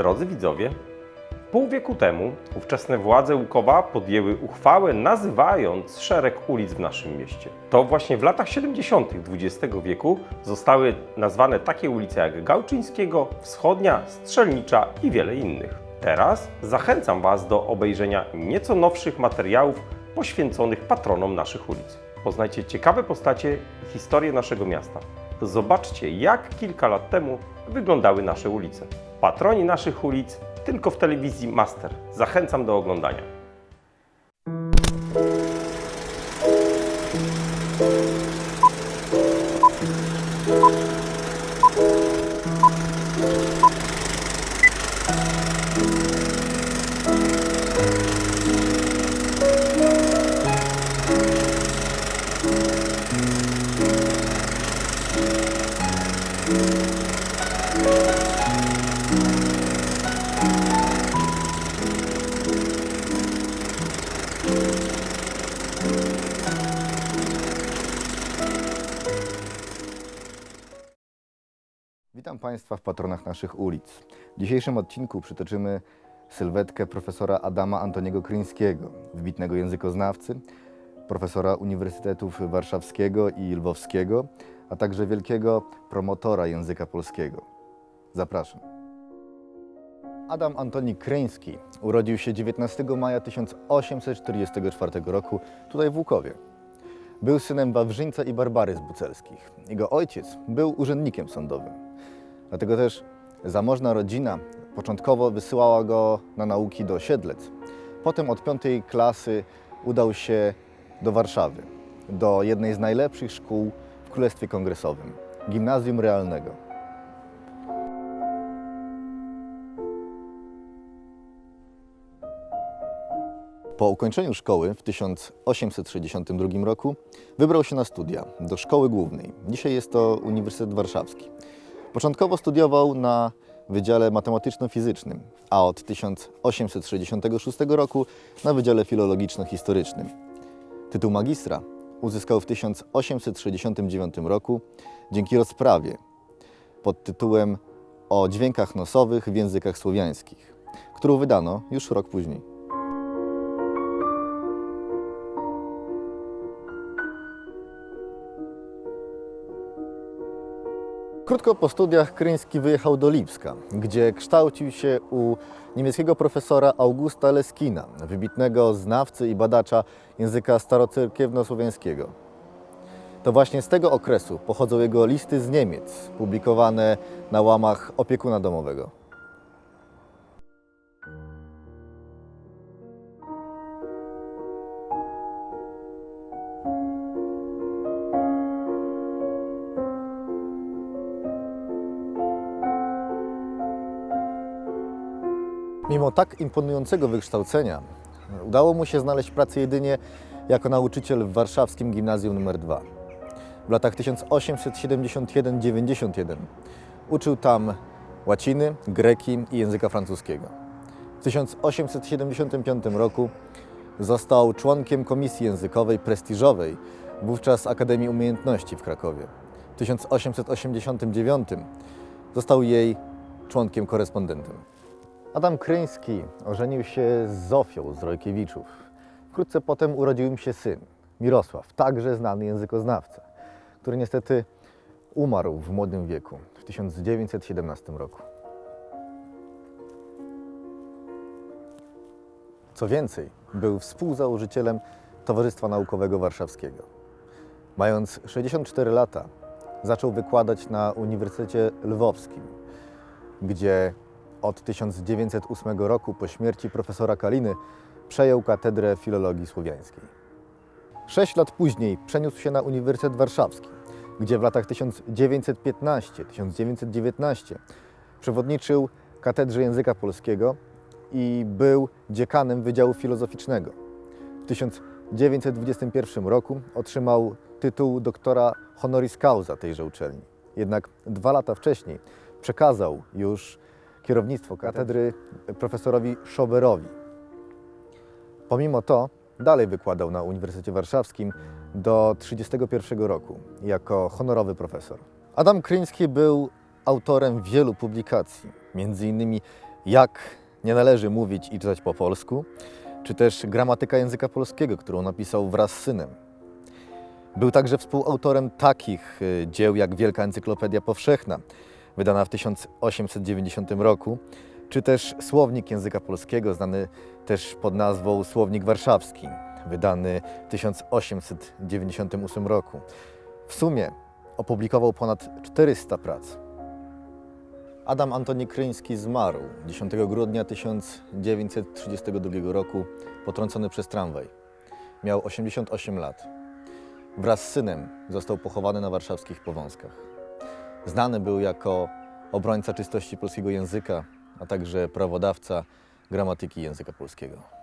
Drodzy widzowie, pół wieku temu ówczesne władze Łukowa podjęły uchwałę nazywając szereg ulic w naszym mieście. To właśnie w latach 70. XX wieku zostały nazwane takie ulice jak Gałczyńskiego, Wschodnia, Strzelnicza i wiele innych. Teraz zachęcam Was do obejrzenia nieco nowszych materiałów poświęconych patronom naszych ulic. Poznajcie ciekawe postacie i historię naszego miasta. Zobaczcie, jak kilka lat temu wyglądały nasze ulice. Patroni naszych ulic tylko w telewizji Master. Zachęcam do oglądania. Witam Państwa w patronach naszych ulic. W dzisiejszym odcinku przytoczymy sylwetkę profesora Adama Antoniego Kryńskiego, wybitnego językoznawcy, profesora Uniwersytetów Warszawskiego i Lwowskiego, a także wielkiego promotora języka polskiego. Zapraszam. Adam Antoni Kryński urodził się 19 maja 1844 roku tutaj w Łukowie. Był synem Wawrzyńca i Barbary z Bucelskich. Jego ojciec był urzędnikiem sądowym. Dlatego też zamożna rodzina początkowo wysyłała go na nauki do Siedlec. Potem od piątej klasy udał się do Warszawy, do jednej z najlepszych szkół w Królestwie Kongresowym, Gimnazjum Realnego. Po ukończeniu szkoły w 1862 roku wybrał się na studia do Szkoły Głównej. Dzisiaj jest to Uniwersytet Warszawski. Początkowo studiował na Wydziale Matematyczno-Fizycznym, a od 1866 roku na Wydziale Filologiczno-Historycznym. Tytuł magistra uzyskał w 1869 roku dzięki rozprawie pod tytułem O dźwiękach nosowych w językach słowiańskich, którą wydano już rok później. Krótko po studiach Kryński wyjechał do Lipska, gdzie kształcił się u niemieckiego profesora Augusta Leskina, wybitnego znawcy i badacza języka starocerkiewnosłowiańskiego. To właśnie z tego okresu pochodzą jego listy z Niemiec, publikowane na łamach opiekuna domowego. Mimo tak imponującego wykształcenia, udało mu się znaleźć pracę jedynie jako nauczyciel w warszawskim gimnazjum nr 2. W latach 1871-91 uczył tam łaciny, greki i języka francuskiego. W 1875 roku został członkiem komisji językowej prestiżowej wówczas Akademii Umiejętności w Krakowie. W 1889 został jej członkiem korespondentem. Adam Kryński ożenił się z Zofią z Rojkiewiczów. Wkrótce potem urodził im się syn, Mirosław, także znany językoznawca, który niestety umarł w młodym wieku, w 1917 roku. Co więcej, był współzałożycielem Towarzystwa Naukowego Warszawskiego. Mając 64 lata, zaczął wykładać na Uniwersytecie Lwowskim, gdzie od 1908 roku po śmierci profesora Kaliny przejął katedrę filologii słowiańskiej. Sześć lat później przeniósł się na Uniwersytet Warszawski, gdzie w latach 1915-1919 przewodniczył katedrze języka polskiego i był dziekanem Wydziału Filozoficznego. W 1921 roku otrzymał tytuł doktora honoris causa tejże uczelni. Jednak dwa lata wcześniej przekazał już kierownictwo katedry profesorowi Schoberowi. Pomimo to dalej wykładał na Uniwersytecie Warszawskim do 1931 roku jako honorowy profesor. Adam Kryński był autorem wielu publikacji, innymi jak nie należy mówić i czytać po polsku, czy też gramatyka języka polskiego, którą napisał wraz z synem. Był także współautorem takich y, dzieł jak Wielka Encyklopedia Powszechna, wydana w 1890 roku, czy też Słownik Języka Polskiego, znany też pod nazwą Słownik Warszawski, wydany w 1898 roku. W sumie opublikował ponad 400 prac. Adam Antoni Kryński zmarł 10 grudnia 1932 roku, potrącony przez tramwaj. Miał 88 lat. Wraz z synem został pochowany na warszawskich Powązkach. Znany był jako obrońca czystości polskiego języka, a także prawodawca gramatyki języka polskiego.